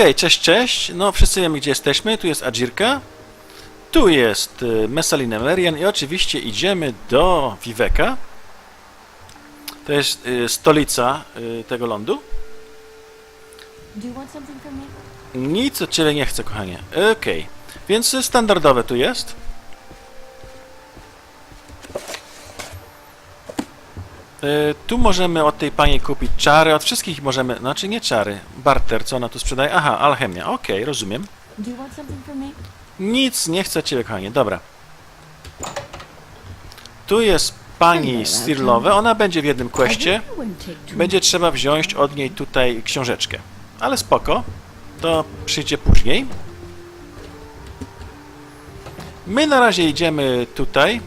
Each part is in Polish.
Okej, cześć, cześć. No, wszyscy wiemy, gdzie jesteśmy. Tu jest Adzirka. Tu jest y, Messalina Merian i oczywiście idziemy do Viveka. To jest y, stolica y, tego lądu. Nic od Ciebie nie chcę, kochanie. Okej, więc y, standardowe tu jest. Tu możemy od tej pani kupić czary, od wszystkich możemy, znaczy nie czary, barter, co ona tu sprzedaje? Aha, alchemia, okej, rozumiem. From me? Nic nie chcę Ciebie, kochanie, dobra. Tu jest pani Stirlowe, ona będzie w jednym questie. Będzie trzeba wziąć od niej tutaj książeczkę. Ale spoko. To przyjdzie później. My na razie idziemy tutaj.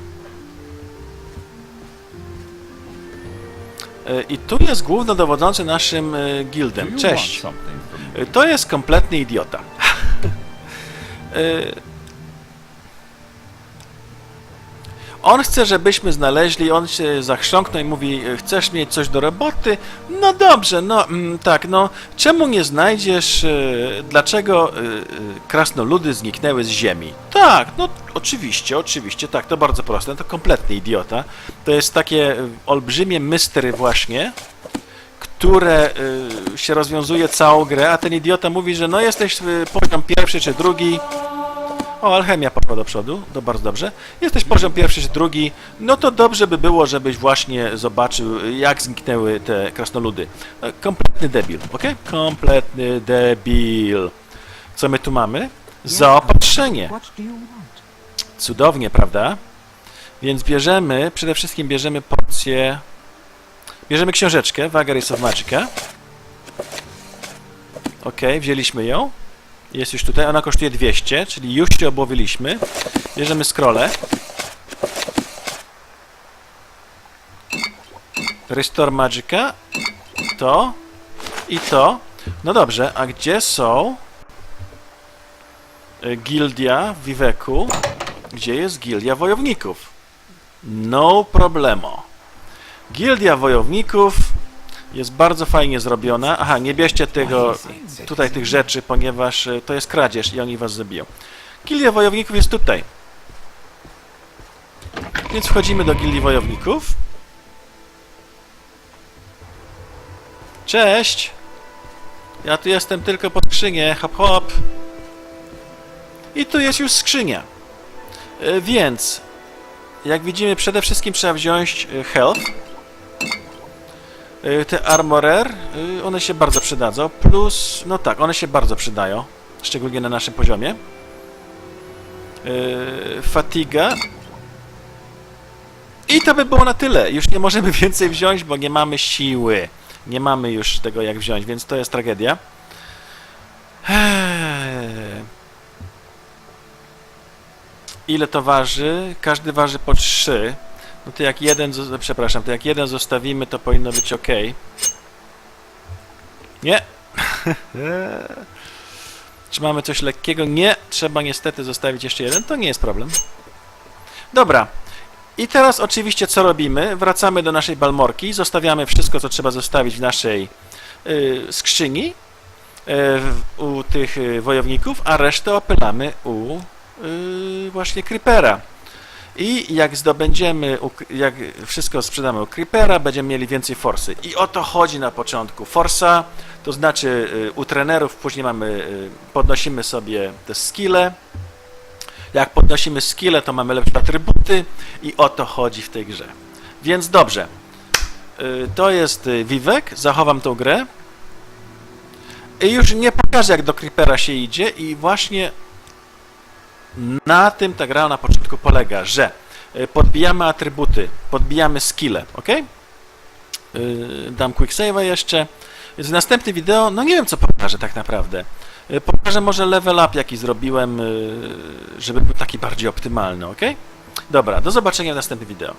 I tu jest głównodowodzący naszym e, gildem. Cześć. E, To jest kompletny idiota. E, On chce, żebyśmy znaleźli, on się zachrząknął i mówi, chcesz mieć coś do roboty? No dobrze, no mm, tak, no czemu nie znajdziesz, e, dlaczego e, e, krasnoludy zniknęły z ziemi? Tak, no oczywiście, oczywiście, tak, to bardzo proste, to kompletny idiota. To jest takie e, olbrzymie mystery właśnie, które y, się rozwiązuje całą grę, a ten idiota mówi, że no jesteś y, poziom pierwszy czy drugi. O, alchemia poszła do przodu, to bardzo dobrze. Jesteś poziom pierwszy czy drugi, no to dobrze by było, żebyś właśnie zobaczył, jak zniknęły te krasnoludy. Kompletny debil, ok? Kompletny debil. Co my tu mamy? Zaopatrzenie. Cudownie, prawda? Więc bierzemy, przede wszystkim bierzemy porcję... Bierzemy książeczkę, Vagaries of Magica. Ok, wzięliśmy ją. Jest już tutaj, ona kosztuje 200, czyli już się obłowiliśmy. Bierzemy scrollę. Restore Magica. To. I to. No dobrze, a gdzie są... Gildia w Viveku? Gdzie jest Gildia Wojowników? No problemo. Gildia Wojowników jest bardzo fajnie zrobiona. Aha, nie bierzcie tego, tutaj tych rzeczy, ponieważ e, to jest kradzież i oni was zabiją. Gildia Wojowników jest tutaj. Więc wchodzimy do Gildii Wojowników. Cześć! Ja tu jestem tylko po skrzynię, hop hop. I tu jest już skrzynia. E, Więc, jak widzimy, przede wszystkim trzeba wziąć e, health. E, Te armorer, one się bardzo przydadzą. Plus, no tak, one się bardzo przydają. Szczególnie na naszym poziomie. Fatiga. I to by było na tyle. Już nie możemy więcej wziąć, bo nie mamy siły. Nie mamy już tego jak wziąć, więc to jest tragedia. Eee. Ile to waży? Każdy waży po 3. No to jak jeden, zo- przepraszam, to jak jeden zostawimy, to powinno być ok. Nie. Czy mamy coś lekkiego? Nie. Trzeba niestety zostawić jeszcze jeden. To nie jest problem. Dobra. I teraz oczywiście co robimy? Wracamy do naszej balmorki, zostawiamy wszystko, co trzeba zostawić w naszej y, skrzyni w- u tych y, wojowników, a resztę opylamy u właśnie Creepera. I jak zdobędziemy, jak wszystko sprzedamy u Creepera, będziemy mieli więcej forsy. I o to chodzi na początku. Forsa, to znaczy y, u trenerów później mamy, y, podnosimy sobie te skille. Jak podnosimy skille, to mamy lepsze atrybuty i o to chodzi w tej grze. Więc dobrze. Y, To jest Vivek, zachowam tą grę. I już nie pokażę, jak do Creepera się idzie i właśnie na tym ta gra na początku polega, że y, podbijamy atrybuty, podbijamy skille, ok? Dam quick save'a jeszcze. W następnym wideo, no nie wiem co pokażę tak naprawdę. Y, Pokażę może level up jaki zrobiłem, żeby był taki bardziej optymalny, ok? Dobra, do zobaczenia w następnym wideo.